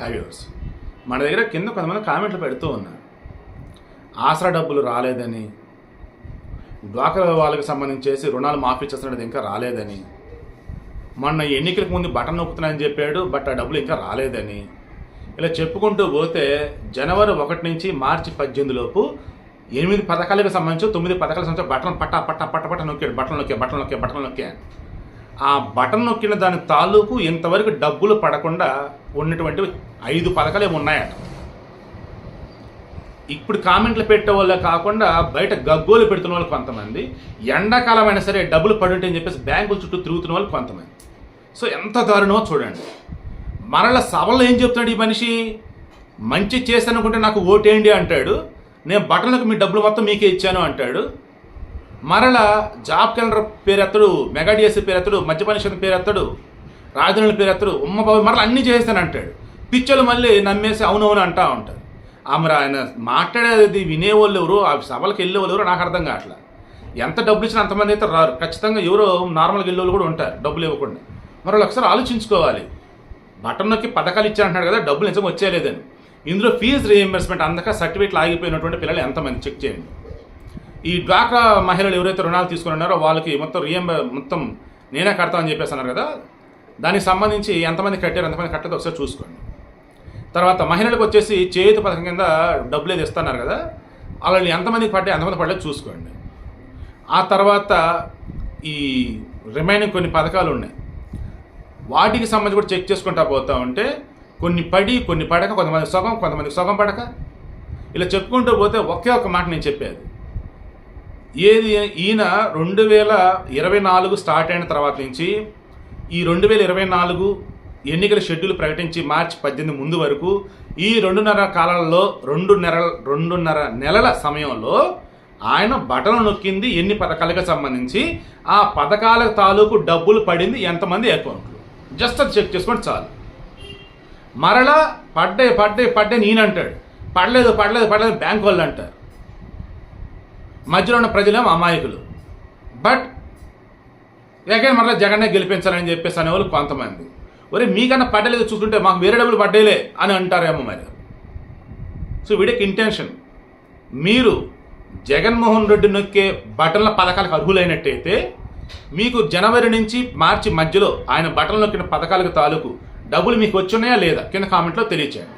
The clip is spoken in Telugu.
హైవ్యూర్స్ మన దగ్గర కింద కొంతమంది కామెంట్లు పెడుతూ ఉన్నారు. ఆసరా డబ్బులు రాలేదని డ్వాక్రా వాళ్ళకి సంబంధించేసి రుణాలు మాఫీ చేస్తున్నది ఇంకా రాలేదని మొన్న ఎన్నికలకు ముందు బటన్ నొక్కుతున్నానని చెప్పాడు బట్ ఆ డబ్బులు ఇంకా రాలేదని. ఇలా చెప్పుకుంటూ పోతే జనవరి ఒకటి నుంచి మార్చి పద్దెనిమిది లోపు ఎనిమిది పథకాలకు సంబంధించి తొమ్మిది పథకాలకు సంబంధించి బటన్ పట్ట పట్ట పట్ట పట్ట నొక్కాడు. బటన్ నొక్కే బటన్ నొక్కే బటన్ నొక్కే ఆ బటన్ నొక్కిన దాని తాలూకు ఇంతవరకు డబ్బులు పడకుండా ఉన్నటువంటి ఐదు పథకాలు ఉన్నాయట. ఇప్పుడు కామెంట్లు పెట్టే వాళ్ళే కాకుండా బయట గగ్గోలు పెడుతున్న వాళ్ళు కొంతమంది ఎండాకాలం అయినా సరే డబ్బులు పడుంటే అని చెప్పేసి బ్యాంకుల చుట్టూ తిరుగుతున్న వాళ్ళు కొంతమంది. సో ఎంత దారుణమో చూడండి. మరల సభలో ఏం చెప్తున్నాడు ఈ మనిషి? మంచి చేశానుకుంటే నాకు ఓటేయండి అంటాడు. నేను బటన్లకు మీ డబ్బులు మొత్తం మీకే ఇచ్చాను అంటాడు. మరల జాబ్ క్యాలెండర్ పేరెత్తడు పేరు డిఎస్సీ పేరెత్తడు మద్యపాన పేరు పేరెత్తడు రాజధానుల పేరెత్తడు ఉమ్మ బాబు మరల అన్నీ చేస్తాను అంటాడు. పిచ్చలు మళ్ళీ నమ్మేసి అవునవును అంటా ఉంటారు. ఆ మరి ఆయన మాట్లాడేది వినేవాళ్ళు ఎవరు ఆ సభలకు వెళ్ళే వాళ్ళు ఎవరు నాకు అర్థం కావట్లా. ఎంత డబ్బులు ఇచ్చినా అంతమంది అయితే రారు ఖచ్చితంగా ఎవరో నార్మల్గా వెళ్ళేవాళ్ళు కూడా ఉంటారు డబ్బులు ఇవ్వకుండా. మరి ఒకసారి ఆలోచించుకోవాలి. బటన్ నొక్కి పథకాలు ఇచ్చారంటున్నాడు కదా డబ్బులు నిజంగా వచ్చేయలేదని. ఇందులో ఫీజు రీఎంబర్స్మెంట్ అందక సర్టిఫికేట్లు ఆగిపోయినటువంటి పిల్లలు ఎంతమంది? చెక్ చేయండి. ఈ డ్వాక్రా మహిళలు ఎవరైతే రుణాలు తీసుకుని ఉన్నారో వాళ్ళకి మొత్తం రియంబ మొత్తం నేనే కడతామని చెప్పేసి అన్నారు కదా దానికి సంబంధించి ఎంతమంది కట్టారు ఎంతమంది కట్టదో ఒకసారి చూసుకోండి. తర్వాత మహిళలకు వచ్చేసి చేతి పథకం కింద డబ్బులు ఏది ఇస్తున్నారు కదా వాళ్ళని ఎంతమందికి పడ్డాయి ఎంతమంది పడలేదు చూసుకోండి. ఆ తర్వాత ఈ రిమైనింగ్ కొన్ని పథకాలు ఉన్నాయి. వాటికి సంబంధించి కూడా చెక్ చేసుకుంటా పోతా ఉంటే కొన్ని పడి కొన్ని పడక కొంతమంది సగం కొంతమంది సగం పడక. ఇలా చెప్పుకుంటూ పోతే ఒకే ఒక మాట నేను చెప్పేది. ఏది ఈయన రెండు వేల ఇరవై నాలుగు స్టార్ట్ అయిన తర్వాత నుంచి ఈ రెండు వేల ఇరవై నాలుగు ఎన్నికల షెడ్యూల్ ప్రకటించి మార్చి పద్దెనిమిది ముందు వరకు ఈ రెండున్నర కాలంలో రెండున్నర రెండున్నర నెలల సమయంలో ఆయన బటన్ నొక్కింది ఎన్ని పథకాలకు సంబంధించి. ఆ పథకాల తాలూకు డబ్బులు పడింది ఎంతమంది అకౌంట్లు జస్ట్ అది చెక్ చేసుకోండి చాలు. మరలా పడ్డే పడ్డే పడ్డే నేనంటాడు. పడలేదు పడలేదు పడలేదు బ్యాంక్ వాళ్ళు అంటారు మధ్యలో ఉన్న ప్రజలేమో అమాయకులు. బట్ ఎగైన్ మరలా జగన్నే గెలిపించాలని చెప్పేసి అనేవాళ్ళు కొంతమంది. ఒరే మీకన్నా పడ్డలేదు చూసుకుంటే మాకు వేరే డబ్బులు పడ్డేలే అని అంటారేమో మరి. సో వీడికి ఇంటెన్షన్ మీరు జగన్మోహన్ రెడ్డి నొక్కే బటన్ల పథకాలకు అర్హులైనట్టయితే మీకు జనవరి నుంచి మార్చి మధ్యలో ఆయన బటన్లు నొక్కిన పథకాలకు తాలూకు డబ్బులు మీకు వచ్చున్నాయా లేదా? కింద కామెంట్లో తెలియచేయండి.